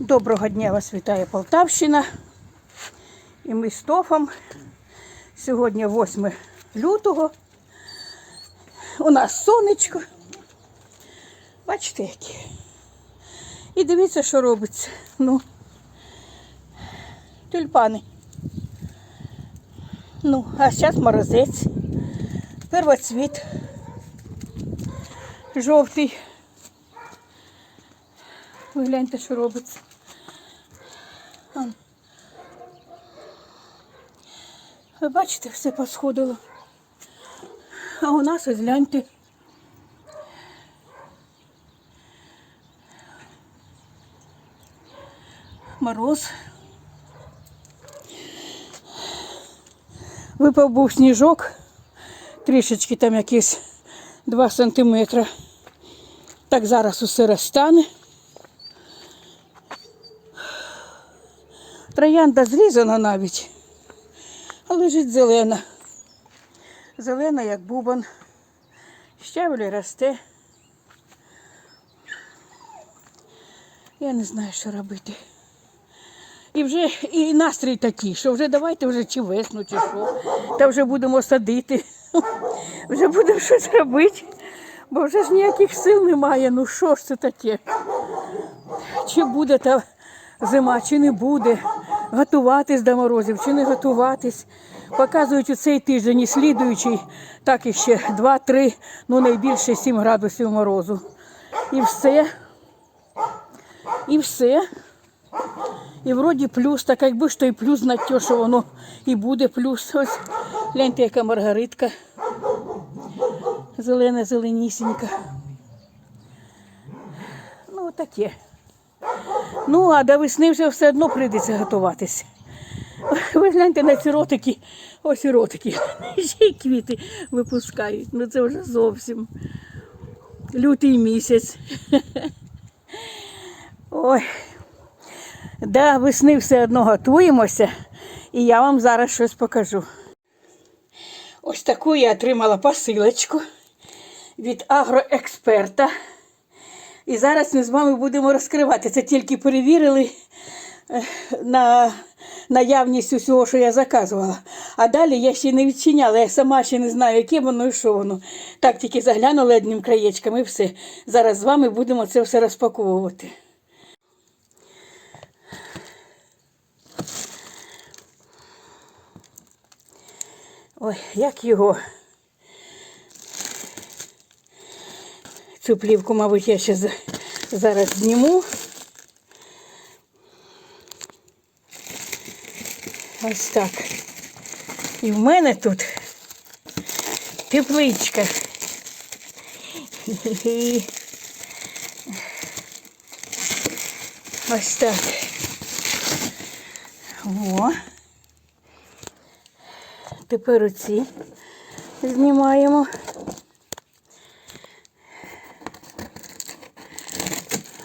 Доброго дня вас вітає Полтавщина. І ми з Тофом. Сьогодні 8 лютого. У нас сонечко. Бачите, які. І дивіться, що робиться. Ну, тюльпани. Ну, а зараз морозець. Первоцвіт. Жовтий. Ви гляньте, що робиться. Он. Ви бачите, все посходило. А у нас ось гляньте. Мороз. Випав був сніжок, трішечки там якісь 2 сантиметри. Так зараз усе розтане. Троянда зрізана навіть, а лежить зелена. Зелена, як бубон. Щавлі росте. Я не знаю, що робити. І вже і настрій такий, що вже давайте вже чи весну, чи що. Та вже будемо садити. Вже будемо щось робити. Бо вже ж ніяких сил немає. Ну що ж це таке? Чи буде та зима, чи не буде, готуватись до морозів, чи не готуватись. Показують у цей тиждень і слідуючий, так і ще 2-3, ну найбільше 7 градусів морозу. І все. І все. І вроді плюс, так якби ж то і плюс на те, що воно і буде плюс. Ось гляньте, яка маргаритка. Зелена, зеленісінька. Ну, таке. Ну, а до весни вже все одно прийдеться готуватися. Ви гляньте на ці ротики. Ось ротики. Ще й квіти випускають. Ну це вже зовсім лютий місяць. Ой. До весни все одно готуємося, і я вам зараз щось покажу. Ось таку я отримала посилочку від агроексперта. І зараз ми з вами будемо розкривати. Це тільки перевірили е, на наявність усього, що я заказувала. А далі я ще не відчиняла. Я сама ще не знаю, яке воно і що воно. Так тільки заглянула одним краєчком і все. Зараз з вами будемо це все розпаковувати. Ой, як його. Цю плівку, мабуть, я ще зараз зніму. Ось так. І в мене тут тепличка. Ось так. О. Тепер оці знімаємо.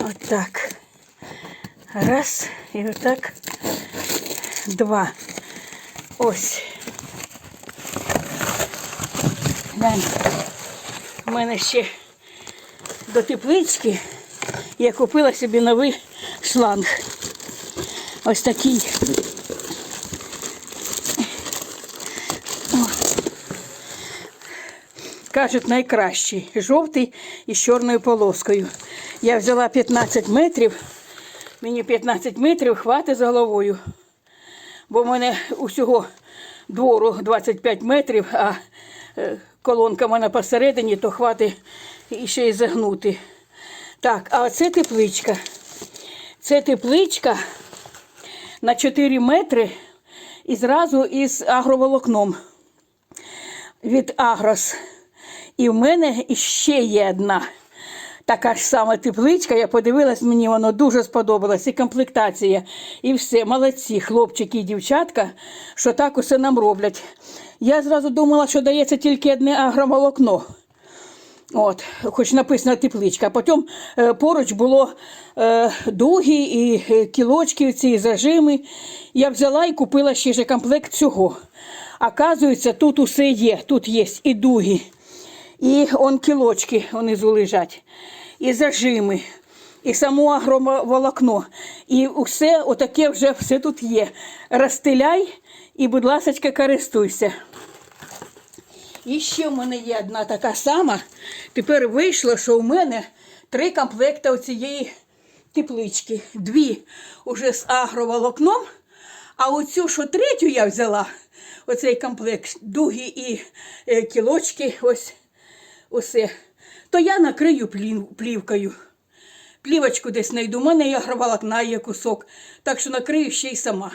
Отак. Раз. І отак. Два. Ось. Гляньте. У мене ще до теплички я купила собі новий шланг. Ось такий. Кажуть, найкращий. Жовтий із чорною полоскою. Я взяла 15 метрів. Мені 15 метрів хватить з головою. Бо в мене усього двору 25 метрів, а е, колонка в мене посередині, то хватить ще й загнути. Так, а оце тепличка. Це тепличка на 4 метри і зразу із агроволокном від Агрос. І в мене ще є одна така ж сама тепличка. Я подивилась, мені воно дуже сподобалось. І комплектація, і все. Молодці, хлопчики і дівчатка, що так усе нам роблять. Я зразу думала, що дається тільки одне агромолокно. От, хоч написано тепличка. А потім е, поруч було е, дуги і е, кілочки, ці зажими. Я взяла і купила ще ж комплект цього. Оказується, тут усе є. Тут є і дуги, і он кілочки внизу лежать, і зажими, і само агроволокно. І все, отаке вже все тут є. Розстеляй і, будь ласка, користуйся. І ще в мене є одна така сама. Тепер вийшло, що у мене три комплекти оцієї теплички. Дві уже з агроволокном, а оцю, що третю я взяла, оцей комплект, дуги і е, кілочки, ось усе, то я накрию плівкою. Плівочку десь знайду. У мене є агроволокна є кусок, так що накрию ще й сама.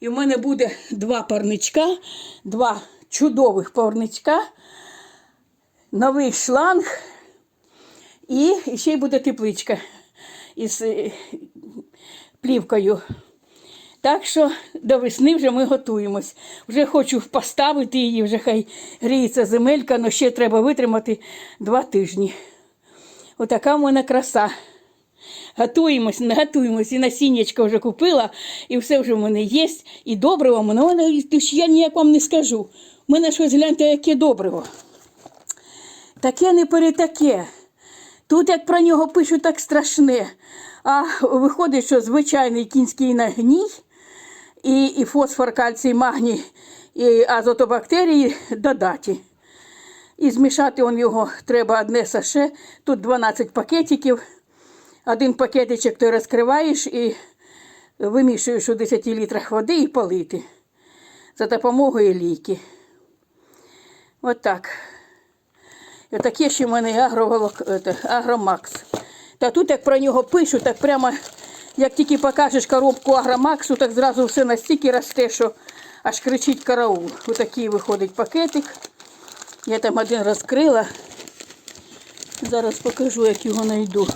І в мене буде два парничка, два чудових парничка, новий шланг і ще й буде тепличка із е, плівкою. Так що до весни вже ми готуємось. Вже хочу поставити її, вже хай гріється земелька, але ще треба витримати два тижні. Отака в мене краса. Готуємось, не готуємось, і насіннячко вже купила, і все вже в мене є, і добриво в мене, я ніяк вам не скажу. У мене щось гляньте, яке добриво. Таке не перетаке. Тут як про нього пишуть так страшне. А виходить, що звичайний кінський нагній і, і фосфор, кальцій, магній і азотобактерії додаті. І змішати он його треба одне саше. Тут 12 пакетиків. Один пакетичок ти розкриваєш і вимішуєш у 10 літрах води і полити за допомогою ліки. От так. Таке ще в мене агроволок, агромакс. Та тут, як про нього пишуть, так прямо, як тільки покажеш коробку агромаксу, так зразу все настільки росте, що аж кричить караул. Отакий виходить пакетик. Я там один розкрила. Зараз покажу, як його знайду.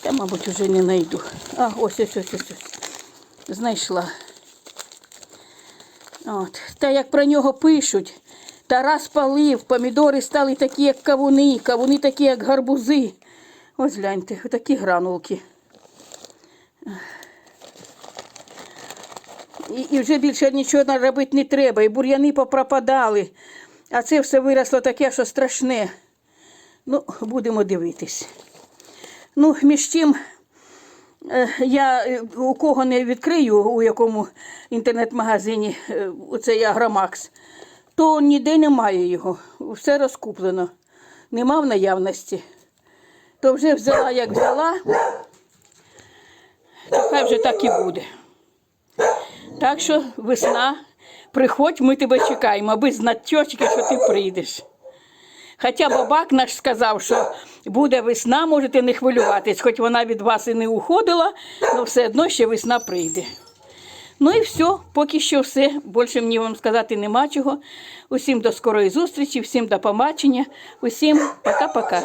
Та, мабуть, вже не знайду. А, ось, ось, ось, ось. ось. Знайшла. От. Та як про нього пишуть, Тарас палив, помідори стали такі, як кавуни, кавуни такі, як гарбузи. Ось гляньте, такі гранулки. І, і вже більше нічого робити не треба, і бур'яни попропадали. А це все виросло таке, що страшне. Ну, будемо дивитись. Ну, між тим, е, я е, у кого не відкрию, у якому інтернет-магазині е, оцей Агромакс, то ніде немає його. Все розкуплено. Нема в наявності. То вже взяла, як взяла, то хай вже так і буде. Так що весна, приходь, ми тебе чекаємо, аби знати тьочки, що ти прийдеш. Хоча бабак наш сказав, що буде весна, можете не хвилюватись, хоч вона від вас і не уходила, але все одно ще весна прийде. Ну і все, поки що все. Більше мені вам сказати нема чого. Усім до скорої зустрічі, всім до побачення, усім пока-пока.